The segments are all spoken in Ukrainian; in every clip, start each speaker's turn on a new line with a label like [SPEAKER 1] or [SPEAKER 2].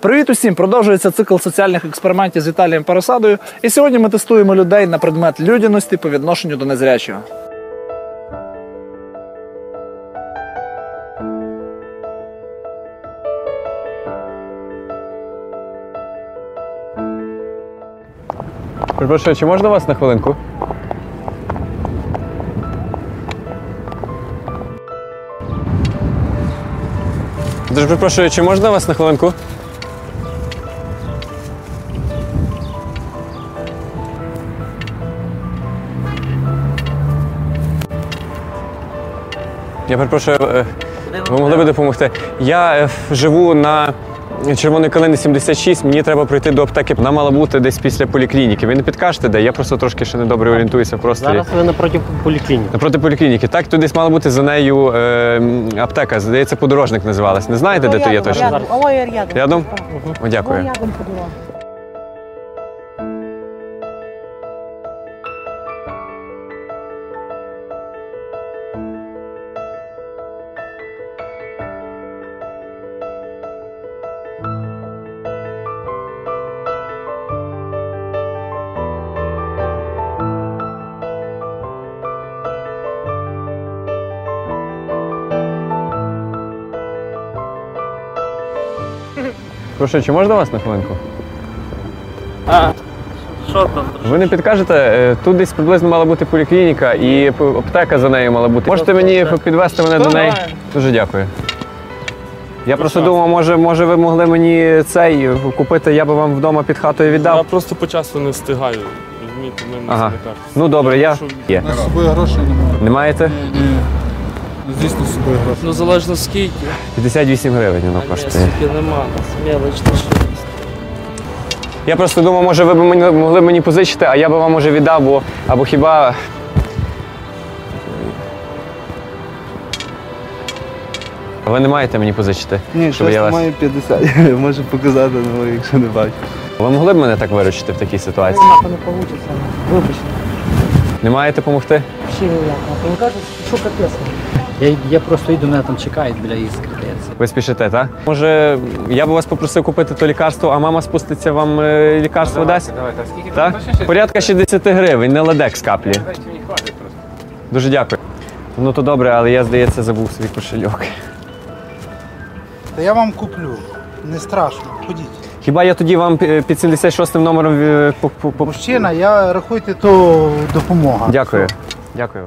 [SPEAKER 1] Привіт усім! Продовжується цикл соціальних експериментів з Віталієм Пересадою. І сьогодні ми тестуємо людей на предмет людяності по відношенню до незрячого.
[SPEAKER 2] Перепрошую, чи можна вас на хвилинку? Дуже перепрошую, чи можна вас на хвилинку? Я перепрошую, е, ви могли б допомогти. Я е, живу на Червоної калини 76, мені треба пройти до аптеки. Вона мала бути десь після поліклініки. Ви не підкажете, де? Я просто трошки ще недобре орієнтуюся в просторі.
[SPEAKER 3] Зараз ви напроти поліклініки.
[SPEAKER 2] Напроти поліклініки. Так, тут десь мала бути за нею е, аптека. Здається, подорожник називалась. Не знаєте, де то є точно?
[SPEAKER 3] Рядом.
[SPEAKER 4] Рядом?
[SPEAKER 2] О, дякую. Прошу, чи можна вас на хвилинку?
[SPEAKER 3] А, що там?
[SPEAKER 2] Ви не підкажете, е, тут десь приблизно мала бути поліклініка і аптека за нею мала бути. Можете мені підвести мене до неї? Дуже дякую. Я просто думав, може, може ви могли мені цей купити, я би вам вдома під хатою віддав.
[SPEAKER 5] Я просто по часу не встигаю. Розумієте, ми на
[SPEAKER 2] Ага. Ну добре, я є.
[SPEAKER 6] На з собою грошей немає.
[SPEAKER 2] Не маєте?
[SPEAKER 6] Звісно, з собою грошей.
[SPEAKER 5] Ну залежно скільки.
[SPEAKER 2] 58 гривень воно коштує.
[SPEAKER 5] скільки нема, нас мелоч на.
[SPEAKER 2] Я просто думав, може ви б мені могли мені позичити, а я би вам може віддав, бо або хіба. Ви не маєте мені позичити?
[SPEAKER 7] Ні,
[SPEAKER 2] щоб
[SPEAKER 7] щось
[SPEAKER 2] я вас-
[SPEAKER 7] маю 50. Можу показати, але якщо не бачу.
[SPEAKER 2] Ви могли б мене так виручити в такій ситуації?
[SPEAKER 4] Нахуй не вийде. Вибачте.
[SPEAKER 2] Не маєте допомогти?
[SPEAKER 4] Не кажуть, що капець.
[SPEAKER 3] Я, я просто йду, мене там чекають біля іскри.
[SPEAKER 2] Ви спішите, так? Може, я б вас попросив купити то лікарство, а мама спуститься вам е, лікарство дасть?
[SPEAKER 8] Давайте, а скільки
[SPEAKER 2] Так? Порядка 60 гривень, не ладекс каплі.
[SPEAKER 8] Мені хватить просто.
[SPEAKER 2] Дуже дякую. Ну то добре, але я, здається, забув свій кошельок.
[SPEAKER 6] Та я вам куплю. Не страшно, ходіть.
[SPEAKER 2] Хіба я тоді вам під 76 номером е, по-
[SPEAKER 6] Мужчина, я рахуйте, то допомога.
[SPEAKER 2] Дякую. Дякую.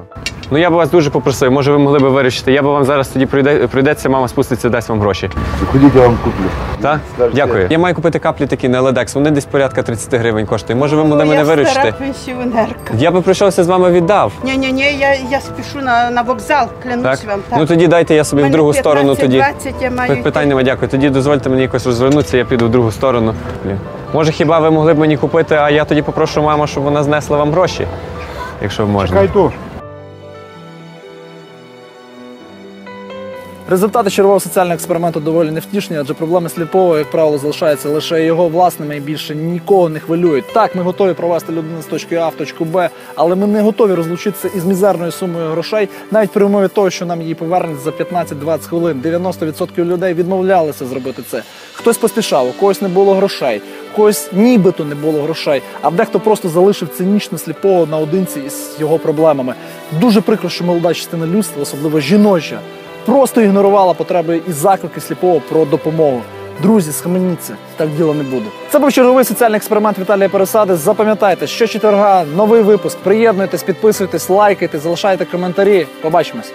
[SPEAKER 2] Ну я б вас дуже попросив, може ви могли б вирішити. Я б вам зараз тоді прийде, прийдеться, мама спуститься, дасть вам гроші.
[SPEAKER 7] Ходіть, я вам куплю.
[SPEAKER 2] Так? Дякую. Я маю купити каплі такі на Ledеx, вони десь порядка 30 гривень коштують. Може ви могли мене
[SPEAKER 9] я стара
[SPEAKER 2] виручити?
[SPEAKER 9] пенсіонерка.
[SPEAKER 2] Я би прийшовся з вами віддав.
[SPEAKER 9] Ні, ні, ні, я, я спішу на, на вокзал, клянусь
[SPEAKER 2] Так?
[SPEAKER 9] вам. Так.
[SPEAKER 2] Ну тоді дайте я собі в другу сторону тоді.
[SPEAKER 9] 20 я маю.
[SPEAKER 2] Питань немає, дякую. Тоді дозвольте мені якось розвернутися, я піду в другу сторону. Блін. Може, хіба ви могли б мені купити, а я тоді попрошу маму, щоб вона знесла вам гроші, якщо можна.
[SPEAKER 6] Чекай тут.
[SPEAKER 1] Результати чергового соціального експерименту доволі невтішні, адже проблеми сліпого, як правило, залишаються лише його власними і більше нікого не хвилюють. Так, ми готові провести людину з точки А в точку Б, але ми не готові розлучитися із мізерною сумою грошей, навіть при умові того, що нам її повернуть за 15-20 хвилин. 90% людей відмовлялися зробити це. Хтось поспішав, у когось не було грошей, у когось нібито не було грошей, а дехто просто залишив цинічно сліпого наодинці із його проблемами. Дуже прикро, що молода частина людства, особливо жіноча, просто ігнорувала потреби і заклики сліпого про допомогу. Друзі, схаменіться, так діло не буде. Це був черговий соціальний експеримент Віталія Пересади. Запам'ятайте, що четверга новий випуск. Приєднуйтесь, підписуйтесь, лайкайте, залишайте коментарі. Побачимось.